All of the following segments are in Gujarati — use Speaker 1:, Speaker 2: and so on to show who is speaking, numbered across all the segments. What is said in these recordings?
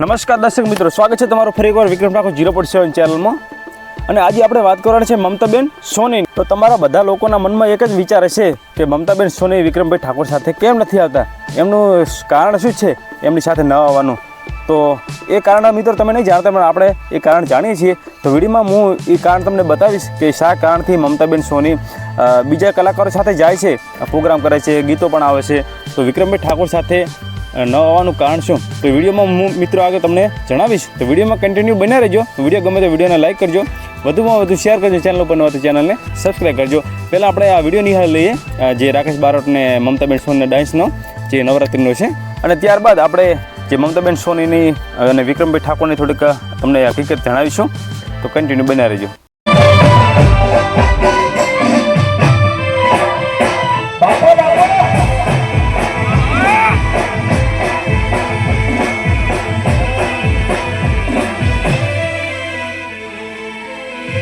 Speaker 1: નમસ્કાર દર્શક મિત્રો, સ્વાગત છે તમારું ફરી એકવાર Vikram Thakor zero point seven ચેનલમાં. અને આજે આપણે વાત કરવાની છે મમતાબેન સોની. તો તમારા બધા લોકોના મનમાં એક જ વિચાર છે કે મમતાબેન સોની વિક્રમભાઈ ઠાકોર સાથે કેમ નથી આવતા? એમનું કારણ શું છે? એમની સાથે ન આવવાનું. તો એ કારણ મિત્રો તમે નહીં જાણતા, પણ આપણે એ કારણ જાણીએ છીએ. તો વિડીયોમાં હું એ કારણ તમને બતાવીશ કે શા કારણથી મમતાબેન સોની બીજા કલાકારો સાથે જાય છે પ્રોગ્રામ કરે છે, ગીતો પણ આવે છે. તો વિક્રમભાઈ ઠાકોર સાથે ન આવવાનું કારણ શું? તો વિડીયોમાં હું મિત્રો આગળ તમને જણાવીશ. તો વિડીયોમાં કન્ટિન્યુ બન્યા રહેજો. વીડિયો ગમે તો વિડીયોને લાઇક કરજો. વધુમાં વધુ શેર કરજો ચેનલ ઉપર નવા ચેનલને સબસ્ક્રાઈબ કરજો. પહેલાં આપણે આ વીડિયો નિહાળ લઈએ. જે રાકેશ બારોટને મમતાબેન સોનીના ડાન્સનો જે નવરાત્રિનો છે. અને ત્યારબાદ આપણે જે મમતાબેન સોનીની અને વિક્રમભાઈ ઠાકોરની થોડીક તમને હકીકત જણાવીશું. તો કન્ટિન્યુ બન્યા રહેજો.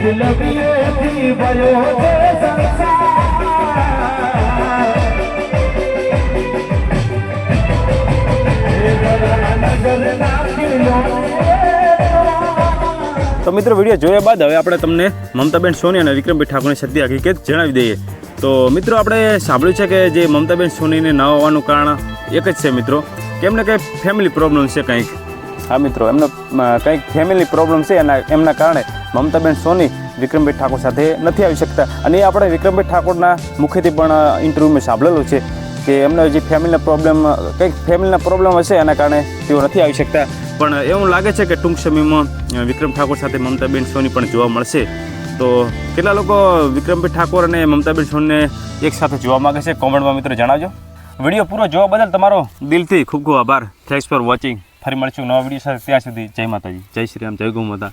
Speaker 1: તો મિત્રો, વીડિયો જોયા બાદ હવે આપણે તમને મમતાબેન સોની અને વિક્રમભાઈ ઠાકોરની સત્ય હકીકત જણાવી દઈએ. તો મિત્રો, આપણે સાંભળ્યું છે કે જે મમતાબેન સોનીને ન આવવાનું કારણ એક જ છે મિત્રો. કેમને કંઈક ફેમિલી પ્રોબ્લેમ છે કંઈક. હા, મિત્રો, એમનો કંઈક ફેમિલી પ્રોબ્લેમ છે, એના, એમના કારણે મમતાબેન સોની, વિક્રમભાઈ ઠાકોર સાથે નથી આવી શકતા. અને એ આપણે વિક્રમભાઈ ઠાકોરના મુખેથી પણ ઇન્ટરવ્યૂમાં સાંભળેલું છે કે એમને જે ફેમિલીના પ્રોબ્લેમ કંઈક ફેમિલીના પ્રોબ્લેમ હશે, એના કારણે તેઓ નથી આવી શકતા. પણ એવું લાગે છે કે ટૂંક સમયમાં વિક્રમ ઠાકોર સાથે મમતાબેન સોની પણ જોવા મળશે. તો કેટલા લોકો વિક્રમભાઈ ઠાકોર અને મમતાબેન સોનીને એક સાથે જોવા માગે છે? કોમેન્ટમાં મિત્રો જણાવજો. વીડિયો પૂરો જોવા બદલ તમારો દિલથી ખૂબ ખૂબ આભાર. થેન્ક્સ ફોર વોચિંગ ફરી મળશું નવા વીડિયો સાથે. ત્યાં સુધી જય માતાજી. જય શ્રી રામ, જય ગૌ માતા.